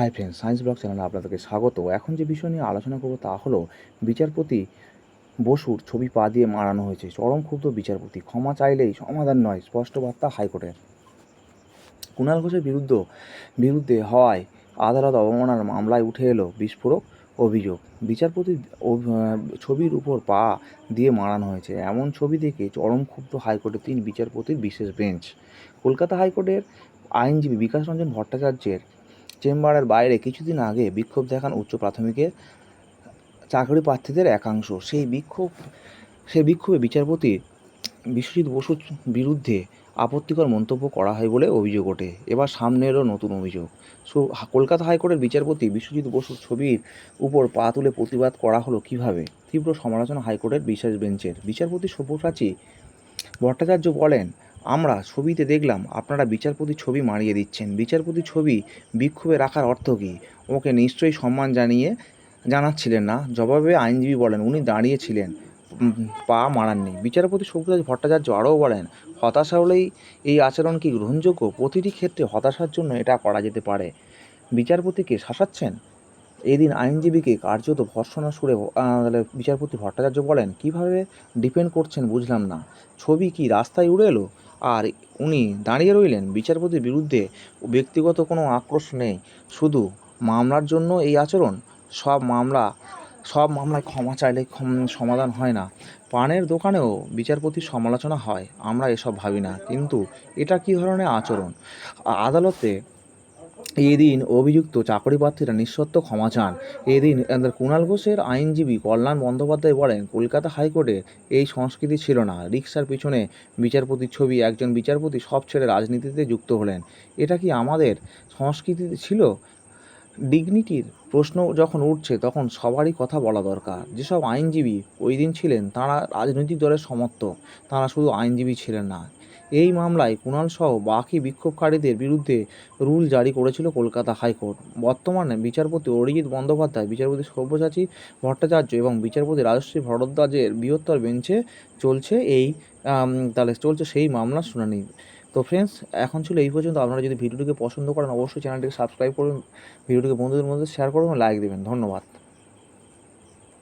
Hi friends science blog চ্যানেলে আপনাদেরকে স্বাগত। এখন যে বিষয় নিয়ে আলোচনা করব তা হলো, বিচারপতি বসুর ছবি পা দিয়ে মারানো হয়েছে। চরম ক্ষুব্ধ বিচারপতি, ক্ষমা চাইলেই সমাধান নয়, স্পষ্ট বার্তা হাইকোর্টের কুণাল ঘোষের বিরুদ্ধ, বিরুদ্ধে হওয়ায় আদালত অবমাননার মামলায় উঠে এলো বিস্ফোরক অভিযোগ। বিচারপতির ছবির উপর পা দিয়ে মারানো হয়েছে। এমন ছবি দেখে চরম ক্ষুব্ধ হাইকোর্টের তিন বিচারপতির বিশেষ বেঞ্চ। কলকাতা হাইকোর্টের আইনজীবী বিকাশ রঞ্জন ভট্টাচার্যের চেম্বারের বাইরে কিছুদিন আগে বিক্ষোভ দেখান উচ্চ প্রাথমিকের চাকরি প্রার্থীদের একাংশ। সেই বিক্ষোভ সেই বিক্ষোভে বিচারপতি বিশ্বজিৎ বসুর বিরুদ্ধে আপত্তিকর মন্তব্য করা হয় বলে অভিযোগ ওঠে। এবার সামনে এলো নতুন অভিযোগ। সো, কলকাতা হাইকোর্টের বিচারপতি বিশ্বজিৎ বসুর ছবির উপর পা তুলে প্রতিবাদ করা হলো কীভাবে? তীব্র সমালোচনা হাইকোর্টের বিশেষ বেঞ্চের। বিচারপতি সব্যসাচী ভট্টাচার্য বলেন আমরা ছবিতে দেখলাম, আপনারা বিচারপতির ছবি মারিয়ে দিচ্ছেন। বিচারপতির ছবি বিক্ষোভে রাখার অর্থ কী? ওকে নিশ্চয়ই সম্মান জানিয়ে জানাচ্ছিলেন না। জবাবে আইনজীবী বলেন, উনি দাঁড়িয়েছিলেন পা মারাননি। বিচারপতি সব্যসাচী ভট্টাচার্য আরও বলেন, হতাশা হলেই এই আচরণ কি গ্রহণযোগ্য? প্রতিটি ক্ষেত্রে হতাশার জন্য এটা করা যেতে পারে। বিচারপতিকে শাসাচ্ছেন? এদিন আইনজীবীকে কার্যত ভর্সনা সুরে বিচারপতি ভট্টাচার্য বলেন, কীভাবে ডিপেন্ড করছেন বুঝলাম না। ছবি কি রাস্তায় উড়ে এলো? আর উনি দাঁড়িয়ে রইলেন। বিচারপতির বিরুদ্ধে ব্যক্তিগত কোনো আক্রোশ নেই। শুধু মামলার জন্য এই আচরণ। সব মামলা, সব মামলায় ক্ষমা চাইলে সমাধান হয় না। পানের দোকানেও বিচারপতির সমালোচনা হয়। আমরা এসব ভাবি না। কিন্তু এটা কী ধরনের আচরণ? আদালতে এদিন অভিযুক্ত চাকরি প্রার্থীরা নিঃশর্ত ক্ষমা চান। এদিন কুণাল ঘোষের আইনজীবী কল্যাণ বন্দ্যোপাধ্যায় বলেন, কলকাতা হাইকোর্টে এই সংস্কৃতি ছিল না। রিক্সার পিছনে বিচারপতির ছবি, একজন বিচারপতি সব ছেড়ে রাজনীতিতে যুক্ত হলেন। এটা কি আমাদের সংস্কৃতি ছিল? ডিগনিটির প্রশ্ন যখন উঠছে, তখন সবারই কথা বলা দরকার। যেসব আইনজীবী ওই দিন ছিলেন, তারা রাজনৈতিক দলের সমর্থক। তারা শুধু আইনজীবী ছিলেন না। এই মামলায় কুণাল সহ বাকি বিক্ষোভকারীদের বিরুদ্ধে রুল জারি করেছিল কলকাতা হাইকোর্ট। বর্তমানে বিচারপতি অরিজিৎ বন্দ্যোপাধ্যায়, বিচারপতি সব্যসাচী ভট্টাচার্য এবং বিচারপতি রাজশ্রী ভরদ্বাজের বৃহত্তর বেঞ্চে চলছে এই তাহলে চলছে সেই মামলার শুনানি। তো ফ্রেন্ডস এখন ছিল এই পর্যন্ত। আপনারা যদি ভিডিওটিকে পছন্দ করেন, অবশ্যই চ্যানেলটিকে সাবস্ক্রাইব করুন, ভিডিওটিকে বন্ধুদের মধ্যে শেয়ার করুন এবং লাইক দেবেন। ধন্যবাদ।